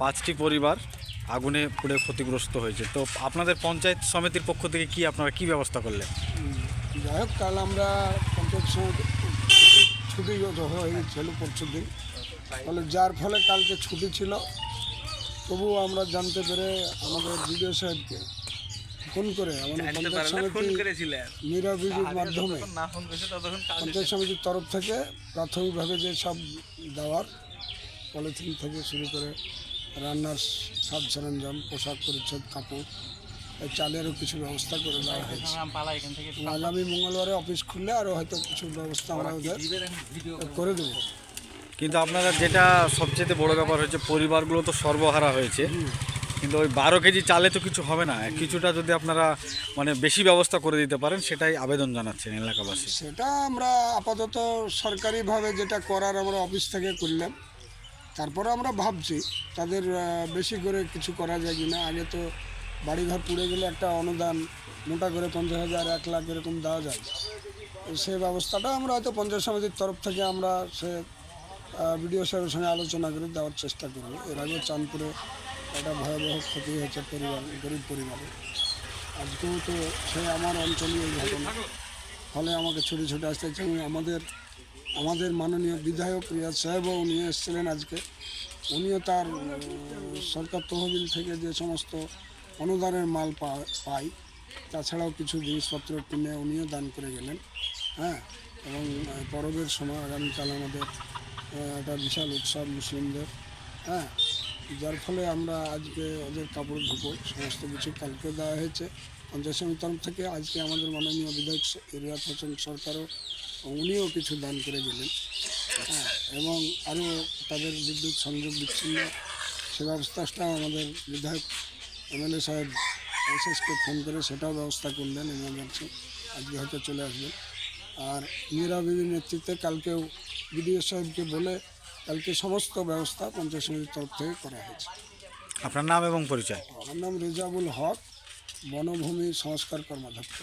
পাঁচটি পরিবার আগুনে পুড়ে ক্ষতিগ্রস্ত হয়েছে। তো আপনাদের পঞ্চায়েত সমিতির পক্ষ থেকে কি আপনারা কি ব্যবস্থা করলেন? যাই হোক কাল আমরা পঞ্চায়েত সমিতি ছুটি হয়ে গেছিল পরশু দিন ফলে যার ফলে কালকে ছুটি ছিল তবুও আমরা জানতে পেরে আমাদের বিডিও সাহেবকে ফোন করে আমাদের পঞ্চায়েত সমিতি মীরা মাধ্যমে পঞ্চায়েত সমিতির তরফ থেকে প্রাথমিকভাবে যে সব দেওয়ার পলিথিন থেকে শুরু করে রান্নার সাজ সরঞ্জাম পোশাক পরিচ্ছদ কাপড় এই চালেরও কিছু ব্যবস্থা করে দেওয়া হয়েছে। আগামী মঙ্গলবারে অফিস খুললে আরও হয়তো কিছু ব্যবস্থা আমরা ওদের করে দেবো। কিন্তু আপনারা যেটা সবচেয়ে বড় ব্যাপার হচ্ছে পরিবারগুলো তো সর্বহারা হয়েছে। কিন্তু ওই বারো কেজি চালে তো কিছু হবে না। কিছুটা যদি আপনারা মানে বেশি ব্যবস্থা করে দিতে পারেন সেটাই আবেদন জানাচ্ছেন এলাকাবাসী। সেটা আমরা আপাতত সরকারিভাবে যেটা করার আমরা অফিস থেকে করলাম। তারপরে আমরা ভাবছি তাদের বেশি করে কিছু করা যায় কিনা। আগে তো বাড়িঘর পুড়ে গেলে একটা অনুদান, মোটা করে পঞ্চাশ হাজার, এক লাখ এরকম দেওয়া যায়। সে ব্যবস্থাটা আমরা হয়তো পঞ্চায়েত সমিতির তরফ থেকে আমরা সে বিডিও সাহেবের সঙ্গে আলোচনা করে দেওয়ার চেষ্টা করব। এর আগে চাঁদপুরে একটা ভয়াবহ ক্ষতি হয়েছে পরিবার, গরিব পরিবারে। আজকেও তো সে আমার অঞ্চলীয় ঘটনা, ফলে আমাকে ছুটে ছুটে আসতে হচ্ছে আমাদের আমাদের মাননীয় বিধায়ক রিয়াজ সাহেবও উনি এসেছিলেন আজকে। উনিও তার সরকার তহবিল থেকে যে সমস্ত অনুদানের মাল পায় তাছাড়াও কিছু জিনিসপত্র কিনে উনিও দান করে গেলেন হ্যাঁ? এবং পরবের সময় আগামীকাল আমাদের একটা বিশাল উৎসব মুসলিমদের হ্যাঁ? যার ফলে আমরা আজকে ওদের কাপড় ধোপড় সমস্ত কিছু কালকে দেওয়া হয়েছে। পঞ্চায়েত তরফ থেকে আজকে আমাদের মাননীয় বিধায়ক রিয়াজ হোসেন সরকারও উনিও কিছু দান করে গেলেন হ্যাঁ এবং আরও তাদের বিদ্যুৎ সংযোগ বিচ্ছিন্ন সে ব্যবস্থাটাও আমাদের বিধায়ক এমএলএ সাহেব এসএসকে ফোন করে সেটাও ব্যবস্থা করলেন এমার্জেন্সি আজকে হয়তো চলে আসবেন। আর মীরা বিবির নেতৃত্বে কালকেও বিডিও সাহেবকে বলে কালকে সমস্ত ব্যবস্থা পঞ্চায়েত সমিতির তরফ থেকে করা হয়েছে। আপনার নাম এবং পরিচয়? আমার নাম রেজাবুল হক বনভূমি সংস্কার কর্মাধ্যক্ষ।